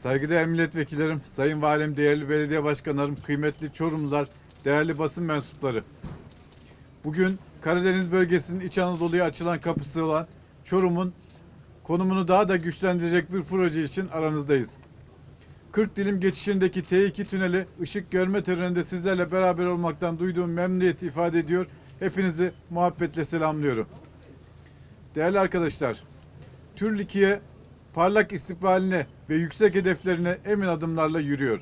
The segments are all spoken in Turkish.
Saygıdeğer milletvekillerim, sayın valim, değerli belediye başkanlarım, kıymetli Çorumlular, değerli basın mensupları. Bugün Karadeniz bölgesinin İç Anadolu'ya açılan kapısı olan Çorum'un konumunu daha da güçlendirecek bir proje için aranızdayız. 40 dilim geçişindeki T2 tüneli ışık görme töreninde sizlerle beraber olmaktan duyduğum memnuniyeti ifade ediyor. Hepinizi muhabbetle selamlıyorum. Değerli arkadaşlar, Türkiye parlak istikbaline ve yüksek hedeflerine emin adımlarla yürüyor.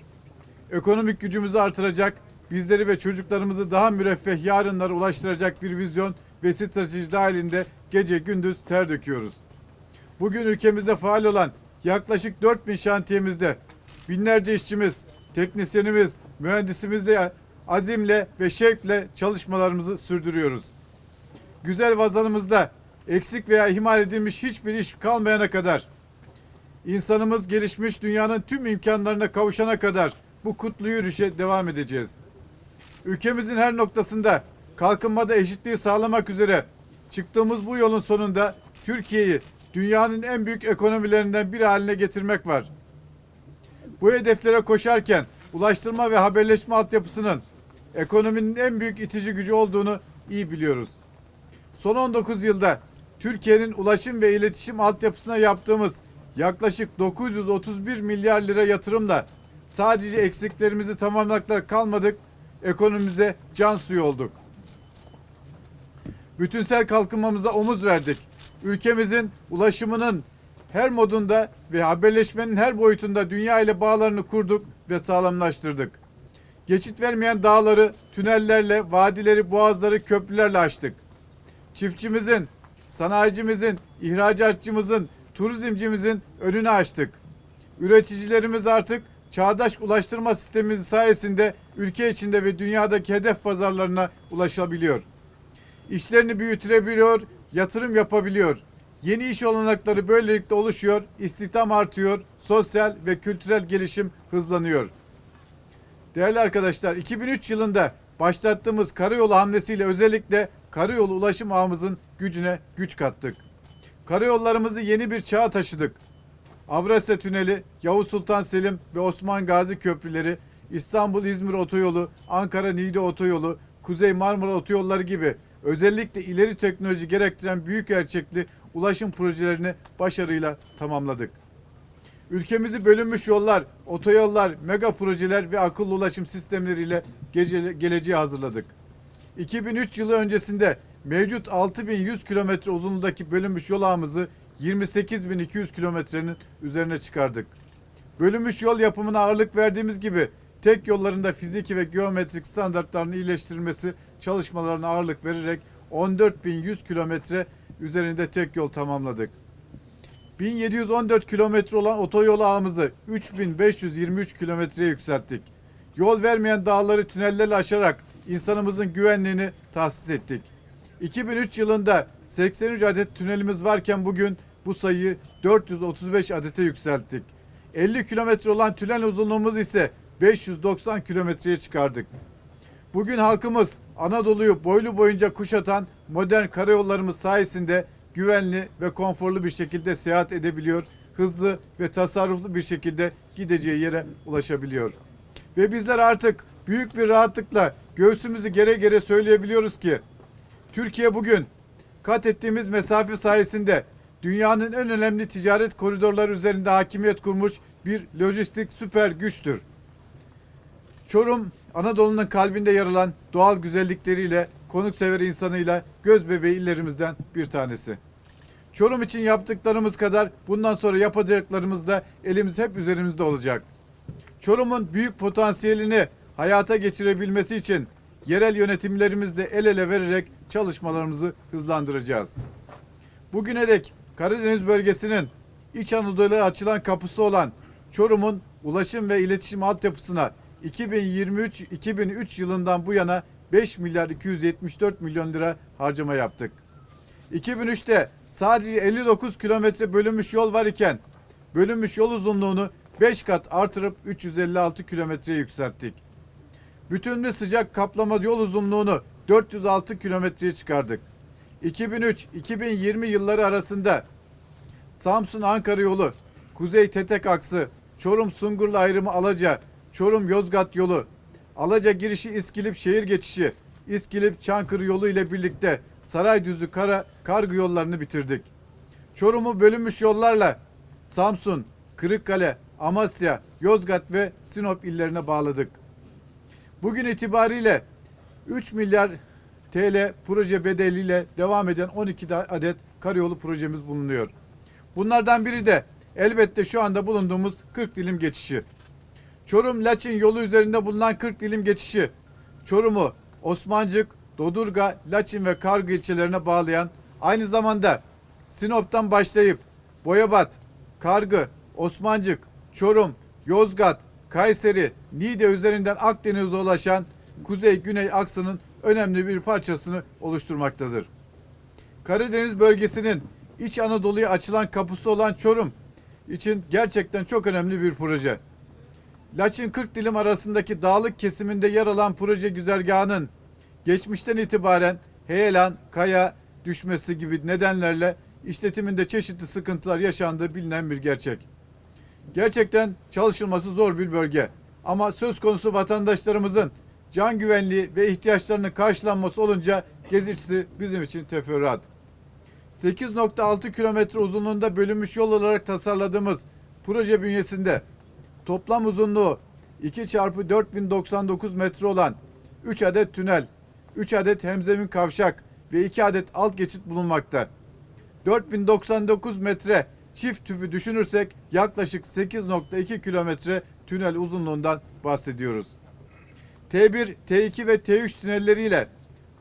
Ekonomik gücümüzü artıracak, bizleri ve çocuklarımızı daha müreffeh yarınlara ulaştıracak bir vizyon ve strateji dahilinde gece gündüz ter döküyoruz. Bugün ülkemizde faal olan yaklaşık 4000 şantiyemizde binlerce işçimiz, teknisyenimiz, mühendisimizle azimle ve şevkle çalışmalarımızı sürdürüyoruz. Güzel vazanımızda eksik veya ihmal edilmiş hiçbir iş kalmayana kadar insanımız gelişmiş dünyanın tüm imkanlarına kavuşana kadar bu kutlu yürüyüşe devam edeceğiz. Ülkemizin her noktasında kalkınmada eşitliği sağlamak üzere çıktığımız bu yolun sonunda Türkiye'yi dünyanın en büyük ekonomilerinden biri haline getirmek var. Bu hedeflere koşarken ulaştırma ve haberleşme altyapısının ekonominin en büyük itici gücü olduğunu iyi biliyoruz. Son 19 yılda Türkiye'nin ulaşım ve iletişim altyapısına yaptığımız yaklaşık 931 milyar lira yatırımla sadece eksiklerimizi tamamlamakla kalmadık, ekonomimize can suyu olduk. Bütünsel kalkınmamıza omuz verdik. Ülkemizin ulaşımının her modunda ve haberleşmenin her boyutunda dünya ile bağlarını kurduk ve sağlamlaştırdık. Geçit vermeyen dağları, tünellerle, vadileri, boğazları, köprülerle açtık. Çiftçimizin, sanayicimizin, ihracatçımızın, turizmcimizin önünü açtık. Üreticilerimiz artık çağdaş ulaştırma sistemimiz sayesinde ülke içinde ve dünyadaki hedef pazarlarına ulaşabiliyor. İşlerini büyütülebiliyor, yatırım yapabiliyor. Yeni iş olanakları böylelikle oluşuyor, istihdam artıyor, sosyal ve kültürel gelişim hızlanıyor. Değerli arkadaşlar, 2003 yılında başlattığımız karayolu hamlesiyle özellikle karayolu ulaşım ağımızın gücüne güç kattık. Karayollarımızı yeni bir çağa taşıdık. Avrasya Tüneli, Yavuz Sultan Selim ve Osman Gazi köprüleri, İstanbul-İzmir otoyolu, Ankara-Niğde otoyolu, Kuzey Marmara otoyolları gibi özellikle ileri teknoloji gerektiren büyük ölçekli ulaşım projelerini başarıyla tamamladık. Ülkemizi bölünmüş yollar, otoyollar, mega projeler ve akıllı ulaşım sistemleriyle gece, geleceğe hazırladık. 2003 yılı öncesinde mevcut 6100 kilometre uzunluğundaki bölünmüş yol ağımızı 28200 kilometrenin üzerine çıkardık. Bölünmüş yol yapımına ağırlık verdiğimiz gibi tek yollarında fiziki ve geometrik standartların iyileştirilmesi çalışmalarına ağırlık vererek 14100 kilometre üzerinde tek yol tamamladık. 1714 kilometre olan otoyol ağımızı 3523 kilometreye yükselttik. Yol vermeyen dağları tünellerle aşarak insanımızın güvenliğini tahsis ettik. 2003 yılında 83 adet tünelimiz varken bugün bu sayıyı 435 adete yükselttik. 50 kilometre olan tünel uzunluğumuz ise 590 kilometreye çıkardık. Bugün halkımız Anadolu'yu boylu boyunca kuşatan modern karayollarımız sayesinde güvenli ve konforlu bir şekilde seyahat edebiliyor, hızlı ve tasarruflu bir şekilde gideceği yere ulaşabiliyor. Ve bizler artık büyük bir rahatlıkla göğsümüzü gere gere söyleyebiliyoruz ki Türkiye bugün kat ettiğimiz mesafe sayesinde dünyanın en önemli ticaret koridorları üzerinde hakimiyet kurmuş bir lojistik süper güçtür. Çorum, Anadolu'nun kalbinde yer alan doğal güzellikleriyle, konuksever insanıyla göz bebeği illerimizden bir tanesi. Çorum için yaptıklarımız kadar bundan sonra yapacaklarımız da elimiz hep üzerimizde olacak. Çorum'un büyük potansiyelini hayata geçirebilmesi için yerel yönetimlerimizle el ele vererek çalışmalarımızı hızlandıracağız. Bugüne dek Karadeniz bölgesinin İç Anadolu'ya açılan kapısı olan Çorum'un ulaşım ve iletişim altyapısına 2023-2003 yılından bu yana 5 milyar 274 milyon lira harcama yaptık. 2003'te sadece 59 kilometre bölünmüş yol var iken bölünmüş yol uzunluğunu 5 kat artırıp 356 kilometreye yükselttik. Bütünlü sıcak kaplama yol uzunluğunu 406 kilometreye çıkardık. 2003-2020 yılları arasında Samsun-Ankara yolu, Kuzey Tetek aksı, Çorum Sungurlu ayrımı Alaca, Çorum Yozgat yolu, Alaca girişi İskilip şehir geçişi, İskilip Çankırı yolu ile birlikte Saraydüzü Kara kargı yollarını bitirdik. Çorum'u bölünmüş yollarla Samsun, Kırıkkale, Amasya, Yozgat ve Sinop illerine bağladık. Bugün itibariyle 3 milyar TL proje bedeliyle devam eden 12 da- adet karayolu projemiz bulunuyor. Bunlardan biri de elbette şu anda bulunduğumuz 40 dilim geçişi. Çorum Laçin yolu üzerinde bulunan 40 dilim geçişi Çorum'u Osmancık, Dodurga, Laçin ve Kargı ilçelerine bağlayan aynı zamanda Sinop'tan başlayıp Boyabat, Kargı, Osmancık, Çorum, Yozgat, Kayseri, Niğde üzerinden Akdeniz'e ulaşan kuzey-güney aksının önemli bir parçasını oluşturmaktadır. Karadeniz bölgesinin İç Anadolu'ya açılan kapısı olan Çorum için gerçekten çok önemli bir proje. Laçin 40 dilim arasındaki dağlık kesiminde yer alan proje güzergahının geçmişten itibaren heyelan, kaya düşmesi gibi nedenlerle işletiminde çeşitli sıkıntılar yaşandığı bilinen bir gerçek. Gerçekten çalışılması zor bir bölge. Ama söz konusu vatandaşlarımızın can güvenliği ve ihtiyaçlarının karşılanması olunca gezintisi bizim için teferruat. 8.6 kilometre uzunluğunda bölünmüş yol olarak tasarladığımız proje bünyesinde toplam uzunluğu 2 çarpı 4099 metre olan 3 adet tünel, 3 adet hemzemin kavşak ve 2 adet alt geçit bulunmakta. 4099 metre çift tüpü düşünürsek yaklaşık 8.2 kilometre tünel uzunluğundan bahsediyoruz. T1, T2 ve T3 tünelleriyle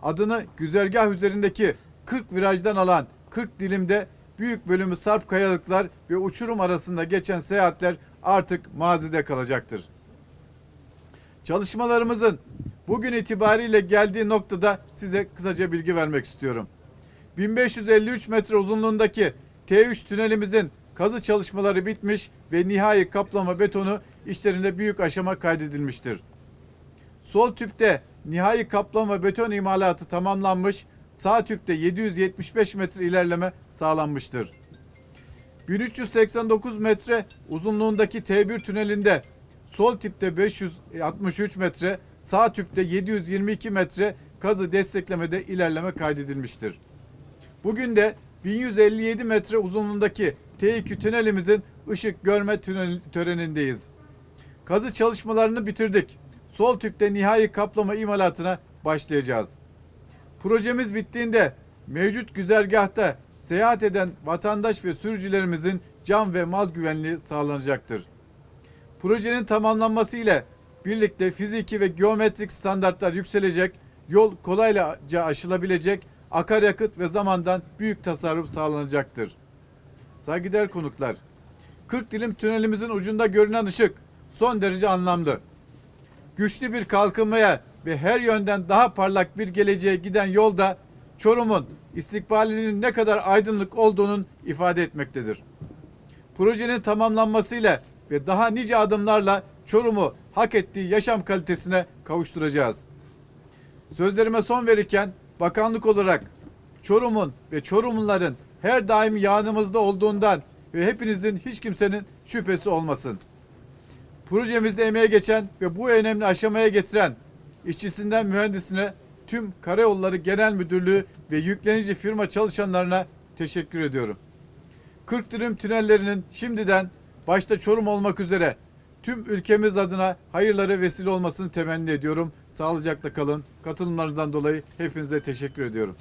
adını güzergah üzerindeki 40 virajdan alan 40 dilimde büyük bölümü sarp kayalıklar ve uçurum arasında geçen seyahatler artık mazide kalacaktır. Çalışmalarımızın bugün itibariyle geldiği noktada size kısaca bilgi vermek istiyorum. 1553 metre uzunluğundaki T3 tünelimizin kazı çalışmaları bitmiş ve nihai kaplama betonu işlerinde büyük aşama kaydedilmiştir. Sol tüpte nihai kaplama beton imalatı tamamlanmış, sağ tüpte 775 metre ilerleme sağlanmıştır. 1389 metre uzunluğundaki T1 tünelinde sol tipte 563 metre, sağ tüpte 722 metre kazı desteklemede ilerleme kaydedilmiştir. Bugün de 1157 metre uzunluğundaki T2 tünelimizin ışık görme tünel törenindeyiz. Kazı çalışmalarını bitirdik. Sol tüpte nihai kaplama imalatına başlayacağız. Projemiz bittiğinde mevcut güzergahta seyahat eden vatandaş ve sürücülerimizin can ve mal güvenliği sağlanacaktır. Projenin tamamlanması ile birlikte fiziki ve geometrik standartlar yükselecek, yol kolayca aşılabilecek, akaryakıt ve zamandan büyük tasarruf sağlanacaktır. Saygıdeğer konuklar, 40 dilim tünelimizin ucunda görünen ışık son derece anlamlı. Güçlü bir kalkınmaya ve her yönden daha parlak bir geleceğe giden yolda Çorum'un istikbalinin ne kadar aydınlık olduğunun ifade etmektedir. Projenin tamamlanmasıyla ve daha nice adımlarla Çorum'u hak ettiği yaşam kalitesine kavuşturacağız. Sözlerime son verirken bakanlık olarak Çorum'un ve Çorumluların her daim yanımızda olduğundan ve hepinizin hiç kimsenin şüphesi olmasın. Projemizde emeğe geçen ve bu önemli aşamaya getiren işçisinden mühendisine tüm Karayolları Genel Müdürlüğü ve yüklenici firma çalışanlarına teşekkür ediyorum. 40 dönüm tünellerinin şimdiden başta Çorum olmak üzere tüm ülkemiz adına hayırlara vesile olmasını temenni ediyorum. Sağlıcakla kalın. Katılımlarınızdan dolayı hepinize teşekkür ediyorum.